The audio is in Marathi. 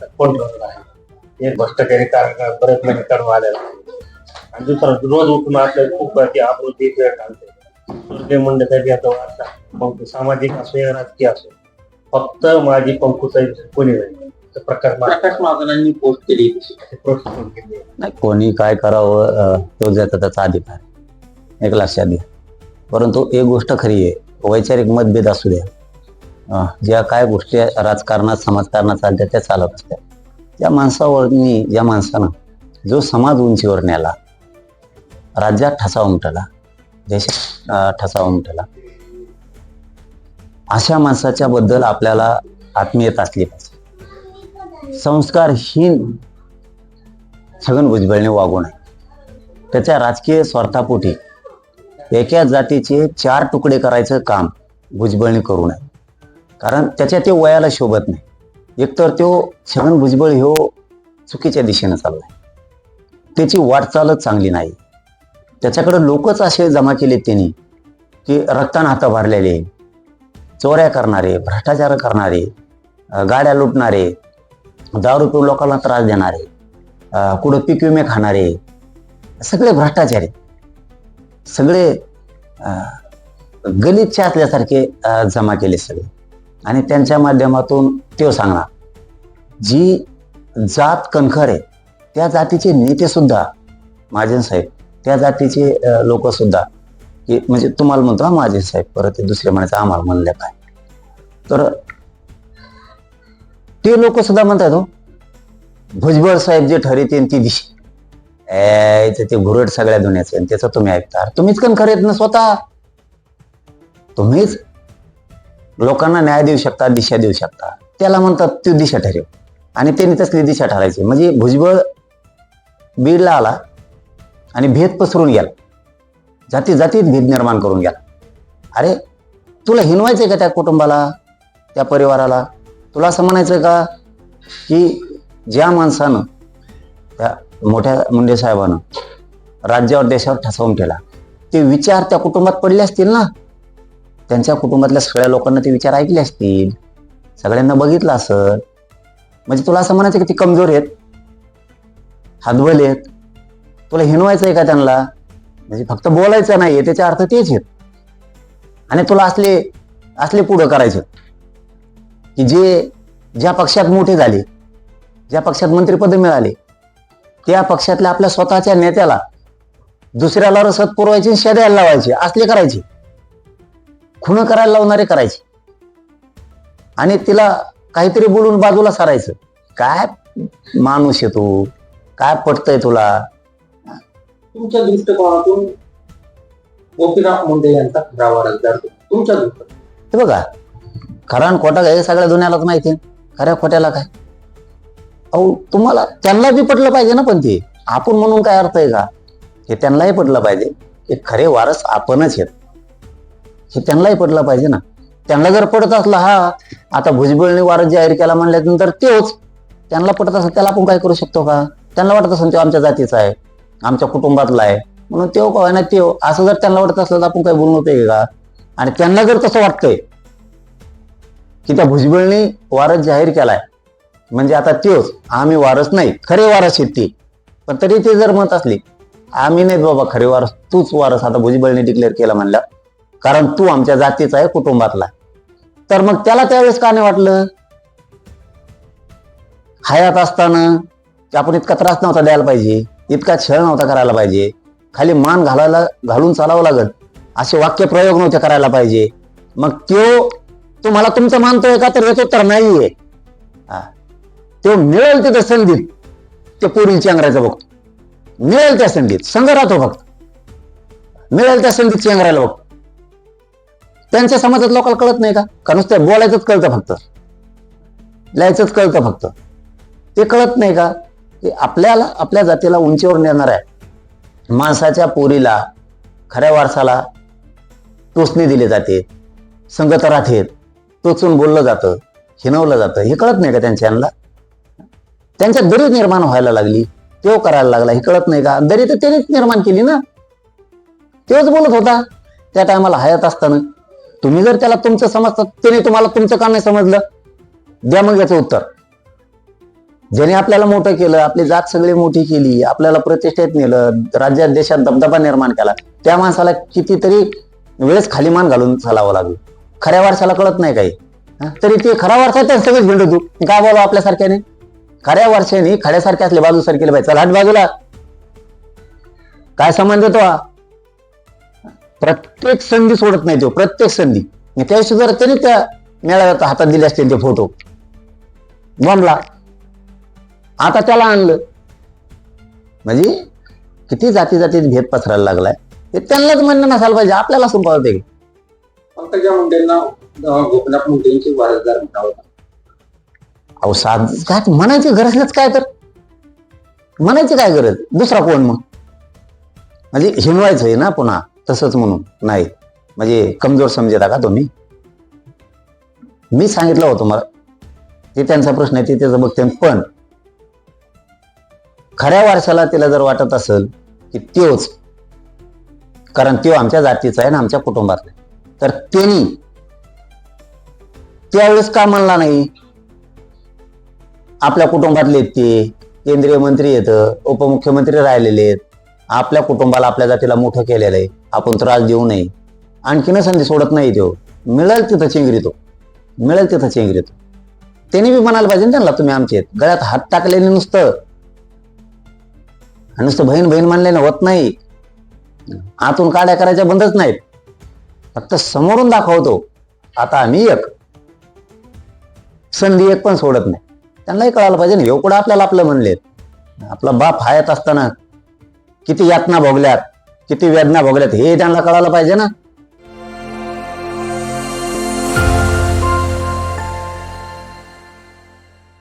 ठरवलं आहे एक भ्रष्टाचारी कारखाना बरेच महिने कडवा आलेला आणि दुसरा रोज उठून आपल्या खूप ती आकृती वेळ घालते सुरते मंडळासाठी आता वार्ता मग ते सामाजिक असो या राजकीय असो. फक्त माझी पंकुचा कोणी नाही. तो पोस्ट केली. ते नाही. कोणी काय करावं तो ज्याचा त्याचा अधिकार. एक लक्षात घ्या. परंतु एक गोष्ट खरी आहे. वैचारिक मतभेद असू द्या. ज्या काय गोष्टी राजकारणात समाजकारणात चालतात त्या चालत असतात. त्या माणसावरनी ज्या माणसानं जो समाज उंचीवर नेला राज्यात ठसा उमटला देशात ठसा उमटला अशा माणसाच्या बद्दल आपल्याला आत्मीयता असली पाहिजे. संस्कारहीन छगन भुजबळने वागू नये. त्याच्या राजकीय स्वार्थापोटी एका जातीचे चार तुकडे करायचं काम भुजबळने करू नये. कारण त्याच्या ते वयाला शोभत नाही. एकतर तो छगन भुजबळ ह्यो चुकीच्या दिशेनं चाललाय. त्याची वाटचालच चांगली नाही. त्याच्याकडे लोकच असे जमा केलेत त्यांनी की रक्तानं हात भरलेले चोऱ्या करणारे भ्रष्टाचार करणारे गाड्या लुटणारे दारू पिऊ लोकांना त्रास देणारे कुठं पीक विमे खाणारे सगळे भ्रष्टाचारी. सगळे अं, असल्यासारखे जमा केले सगळे. आणि त्यांच्या माध्यमातून तो सांगणार. जी जात कणखर आहे त्या जातीचे नेते सुद्धा महाजन साहेब त्या जातीचे लोक सुद्धा की म्हणजे तुम्हाला म्हणतो हा महाजन साहेब परत दुसरे म्हणायचं आम्हाला म्हणलं काय? तर ते लोक सुद्धा म्हणतात हो भुजबळ साहेब जे ठरवते ती दिशी. ए, ते घुरट सगळ्या दुनियाचे आणि त्याचं तुम्ही ऐकता. तुम्हीच कणखर आहेत ना स्वतः. तुम्हीच लोकांना न्याय देऊ शकता दिशा देऊ शकता. त्याला म्हणतात तो दिशा ठरेल आणि त्यांनी तसली दिशा ठरायची म्हणजे भुजबळ बीडला आला आणि भेद पसरून गेला. जाती जातीत भेद निर्माण करून गेला. अरे तुला हिनवायचंय का त्या कुटुंबाला त्या परिवाराला? तुला असं म्हणायचं का की ज्या माणसानं त्या मोठ्या मुंडे साहेबानं राज्यावर देशावर ठसवून केला ते विचार त्या कुटुंबात पडले असतील ना? त्यांच्या कुटुंबातल्या सगळ्या लोकांना ते विचार ऐकले असतील. सगळ्यांना बघितलं असत म्हणजे तुला असं म्हणायचं की ती कमजोर आहेत? हातबल आहेत. तुला हिनवायचं आहे का त्यांना? म्हणजे फक्त बोलायचं नाहीये त्याचा अर्थ तेच आहेत. आणि तुला असले असले पुढं करायचं. की जे ज्या पक्षात मोठे झाले ज्या पक्षात मंत्रिपद मिळाले त्या पक्षातल्या आपल्या स्वतःच्या नेत्याला दुसऱ्याला रसद पुरवायची आणि लावायची लावायचे असले करायचे. खुणं करायला लावणारे करायचे. आणि तिला काहीतरी बोलून बाजूला सारायचं. काय माणूस आहे तू? काय पटतंय तुला? तुमच्या दृष्टिकोनातून गोपीनाथ मुंडे यांचा खरा वारसदार कोण? तुमच्या दृष्टिकोनातून. हे बघा खरा आणि खोटा काय हे सगळ्या दुनियालाच माहिती आहे. खऱ्या खोट्याला काय? अहो तुम्हाला त्यांना बी पटलं पाहिजे ना पण ते. आपण म्हणून काय अर्थ आहे का? हे त्यांनाही पटलं पाहिजे. हे खरे वारस आपणच आहेत. हे त्यांनाही पडला पाहिजे ना. त्यांना जर पडत असला हा आता भुजबळने वारस जाहीर केला म्हणल्यानंतर तेच त्यांना पटत असेल त्याला आपण काय करू शकतो का? त्यांना वाटत असेल तो आमच्या जातीचा आहे आमच्या कुटुंबातला आहे. म्हणून तेव का ना तेव असं जर त्यांना वाटत असलं तर आपण काय बोलणं होते का? आणि त्यांना जर तसं वाटतंय की त्या भुजबळने वारस जाहीर केलाय म्हणजे आता तेच आम्ही वारस नाही खरे वारस आहेत ते. पण तरी ते जर म्हणत असले आम्ही नाहीत बाबा खरे वारस तूच वारस आता भुजबळने डिक्लेअर केला म्हणलं. कारण तू आमच्या जातीचा आहे कुटुंबातला. तर मग त्याला त्यावेळेस का नाही वाटलं? हयात असताना आपण इतका त्रास नव्हता द्यायला पाहिजे इतका छळ नव्हता करायला पाहिजे. खाली मान घालायला घालून चालावं लागत. असे वाक्य प्रयोग नव्हते करायला पाहिजे. मग त्यो तुम्हाला तुमचं मानतोय का? तर याचं उत्तर नाहीये. हा. तो मिळेल तिथं संधीत ते पोरींची चेंगरायचं बघतो. मिळेल त्या संधीत संघ राहतो फक्त. मिळेल त्या संधीत चेंगरायला बघतो. त्यांच्या समाजात लोकांना कळत नाही का? का नुसतं बोलायचंच कळतं फक्त. लिहायचंच कळतं फक्त. ते कळत नाही का? की आपल्याला आपल्या जातीला उंचीवर नेणार आहे माणसाच्या पोरीला खऱ्या वारसाला टोचणी दिली जाते. संगत राहतेत टोचून बोललं जातं हिनवलं जातं. हे कळत नाही का त्यांच्या त्यांच्यात दरी निर्माण व्हायला लागली. तो करायला लागला. हे कळत नाही का? दरी तर त्यानेच निर्माण केली ना? तेच बोलत होता. त्या टायमाला हयात असताना तुम्ही जर त्याला तुमचं समजतात त्याने तुम्हाला तुमचं का नाही समजलं? द्या मग याचं उत्तर. ज्याने आपल्याला मोठं केलं आपली जात सगळी मोठी केली आपल्याला प्रतिष्ठेत नेलं राज्यात देशात दबदबा निर्माण केला त्या माणसाला कितीतरी वेळेस खाली मान घालून चालावं लागलं. खऱ्या वारसाला कळत नाही काही. तरी ते खऱ्या वारसा सगळेच भिंड तू. काय बोलावं आपल्यासारख्याने? खऱ्या वारशाने खड्यासारखे असले बाजूसारखे बाई पाहिजे चला हट बाजूला. काय संबंध तो? प्रत्येक संधी सोडत नाही तो प्रत्येक संधी. त्या दिवशी जर त्यांनी त्या मेळाव्यात हातात दिले असते ते फोटो बॉम्बला आता त्याला आणलं. म्हणजे किती जाती जातीत भेद पसरायला लागलाय. ते त्यांनाच म्हणणं नसायला पाहिजे आपल्याला संपावते पंकजा मुंडेंना गोपीनाथ मुंडेंची वारसदार म्हणावं अहो साध काय म्हणायची गरजच काय तर. म्हणायची काय गरज? दुसरा कोण मग? म्हणजे हिनवायचंय ना पुन्हा. तसंच म्हणून. नाही. म्हणजे कमजोर समजता का तुम्ही? मी सांगितलं होतं मला. ते त्यांचा प्रश्न आहे ते त्याचं बघते. पण खऱ्या वारशाला तिला जर वाटत असेल की त्योच कारण त्यो आमच्या जातीचा आहे ना आमच्या कुटुंबातला तर त्यांनी त्यावेळेस का म्हणला नाही? आपल्या कुटुंबातले आहेत ते केंद्रीय मंत्री येत उपमुख्यमंत्री राहिलेले आहेत. आपल्या कुटुंबाला आपल्या जातीला मोठं केलेलं आहे. आपण त्रास देऊ नये. आणखीन संधी सोडत नाही तो. मिळेल तिथं चेंगरी तो. मिळेल तिथं चेंगरी तो. त्यांनी बी म्हणायला पाहिजे ना त्यांना तुम्ही आमचे गळ्यात हात टाकलेले नुसतं. आणि नुसतं बहीण बहीण मानल्याने होत नाही. आतून काड्या करायच्या बंदच नाहीत. फक्त समोरून दाखवतो. आता आम्ही एक. संधी एक पण सोडत नाही. त्यांनाही कळायला पाहिजे ना ह्यो कुठं आपल्याला आपलं म्हणलेत. आपला बाप हायत असताना किती यातना भोगल्यात किती वेदना भोगल्यात हे त्यांना कळायला पाहिजे ना.